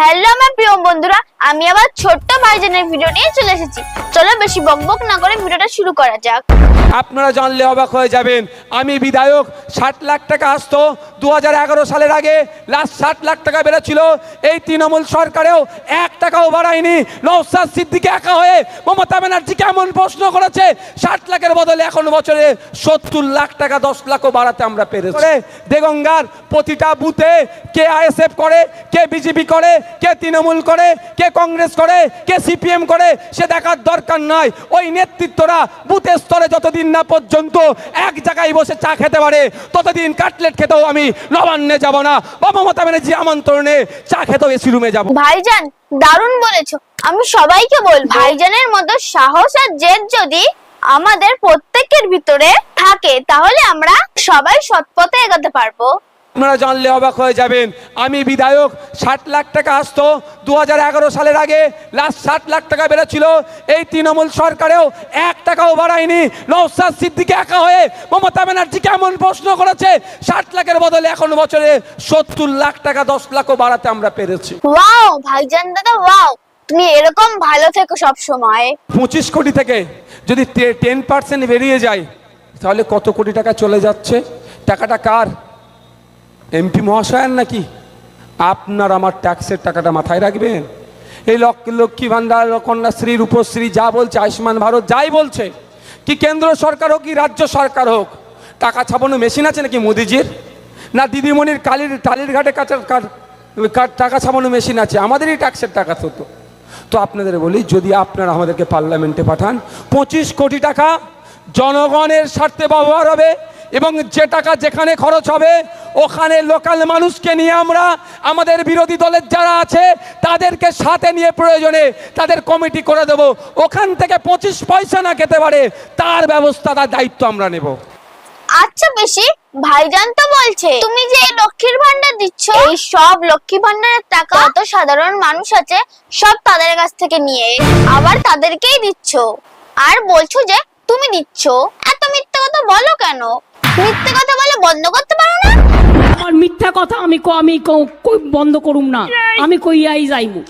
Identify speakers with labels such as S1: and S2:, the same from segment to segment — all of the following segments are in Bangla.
S1: হ্যালো আমার প্রিয় বন্ধুরা আমি আবার ছোট্ট ভাইজানের ভিডিও নিয়ে চলে এসেছি। চলো বেশি বকবক না করে ভিডিওটা শুরু করা যাক।
S2: আপনারা জানলে অবাক হয়ে যাবেন আমি বিধায়ক ষাট লাখ টাকা আসতো দু হাজার এগারো সালের আগে। লাস্ট ষাট লাখ টাকা বেড়েছিল এই তৃণমূল সরকারেও এক টাকাও বাড়ায়নি। নৌসাদ সিদ্দিকে একা হয়ে মমতা ব্যানার্জিকে এমন প্রশ্ন করেছে? ষাট লাখের বদলে এখন বছরে সত্তর লাখ টাকা দশ লাখও বাড়াতে আমরা পেরেছি। দেগঙ্গার প্রতিটা বুথে কে আইএসএফ করে কে বিজেপি করে কে তৃণমূল করে, কে কংগ্রেস করে, কে সিপিএম করে, সে দেখার দরকার নয় ওই নেতৃত্বরা বুথের স্তরে যতদিন না পর্যন্ত এক জায়গায় বসে চা খেতে পারে, ততদিন কাটলেট খেতেও আমি নবান্নে যাব না। বা মমতা ব্যানার্জি আমন্ত্রণে চা খেতেও এসি রুমে যাব।
S1: ভাইজান, দারুণ বলেছ। আমি সবাইকে বল, ভাইজানের মতো সাহস আর জেদ যদি আমাদের প্রত্যেকের ভিতরে থাকে, তাহলে আমরা সবাই সৎপথে এগোতে পারব।
S2: আপনারা জানলে অবাক হয়ে যাবেন। আমি বিধায়ক ষাট লাখ টাকা আসতো দু সালের আগে। লাস্ট ষাট লাখ টাকা বেড়েছিল। এই তৃণমূল সরকারেও এক টাকাও বাড়ায়নি। নৌসাদ সিদ্দিকে একা হয়ে মমতা ব্যানার্জি কেমন প্রশ্ন করেছে? ষাট লাখের বদলে এখন বছরে সত্তর লাখ টাকা দশ লাখও বাড়াতে আমরা পেরেছি।
S1: ওয়াও ভাইজান দাদা ওয়াও। তুমি এরকম ভালো থেকো সব সময়
S2: পঁচিশ কোটি থেকে যদি টেন পার্সেন্ট বেরিয়ে যায় তাহলে কত কোটি টাকা চলে যাচ্ছে? টাকাটা কার? এমপি মহাশয়ের নাকি? আপনার আমার ট্যাক্সের টাকাটা মাথায় রাখবেন? এই লক্ষ লক্ষ্মী ভান্ডার কন্যাশ্রী, রূপশ্রী, যা বলছে, আয়ুষ্মান ভারত, যাই বলছে, কি কেন্দ্র সরকার হোক, কি রাজ্য সরকার হোক, টাকা ছাপানো মেশিন আছে নাকি মোদিজির? না দিদিমণির কালির টালির ঘাটে কার- টাকা ছাপানো মেশিন আছে, আমাদেরই ট্যাক্সের টাকা তো তো তো আপনাদের বলি, যদি আপনারা আমাদেরকে পার্লামেন্টে পাঠান, পঁচিশ কোটি টাকা জনগণের স্বার্থে ব্যবহার হবে এবং যে টাকা যেখানে খরচ হবে ওখানে লোকাল মানুষকে নিয়ে আমরা, আমাদের বিরোধী দলের যারা আছে, তাদেরকে সাথে নিয়ে প্রয়োজনে তাদের কমিটি করে দেব। ওখান থেকে পঁচিশ পয়সা না খেতে পারে, তার ব্যবস্থা, তার দায়িত্ব আমরা নেব।
S1: আচ্ছা বেশি, ভাইজান তো বলছে, তুমি যে লক্ষ্মীর ভান্ডার দিচ্ছ, এই সব লক্ষ্মী ভান্ডারের টাকা তো সাধারণ মানুষ আছে, সব তাদের কাছ থেকে নিয়ে, আবার তাদেরকেই দিচ্ছ। আর বলছো যে তুমি দিচ্ছ, এত মিথ্যে কথা বলো কেন? মিথ্যে কথা বলে বন্ধ করতে পারো না?
S3: মিথ্যা কথা আমি আমি কই বন্ধ করুম না? আমি কইয়াই যাইমু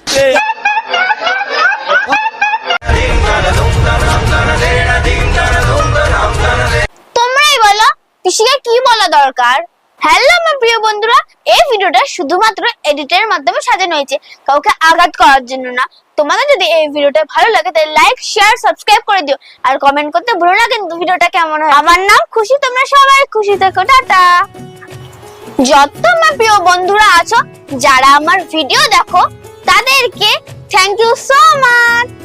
S1: তোমরাই বলো পিসিকে কি বলা দরকার? হ্যালো, আমার প্রিয় বন্ধুরা, এই ভিডিওটা শুধুমাত্র এডিটের মাধ্যমে সাজানো হয়েছে। কাউকে আঘাত করার জন্য না। তোমাদের যদি এই ভিডিওটা ভালো লাগে, তাহলে লাইক শেয়ার সাবস্ক্রাইব করে দিও। আর কমেন্ট করতে ভুলো না, কিন্তু ভিডিওটা কেমন হয়? আমার নাম খুশি, তোমরা সবাই খুশি থাকো, টাটা! যত আমার প্রিয় বন্ধুরা আছো যারা আমার ভিডিও দেখো তাদেরকে থ্যাংক ইউ সো মাচ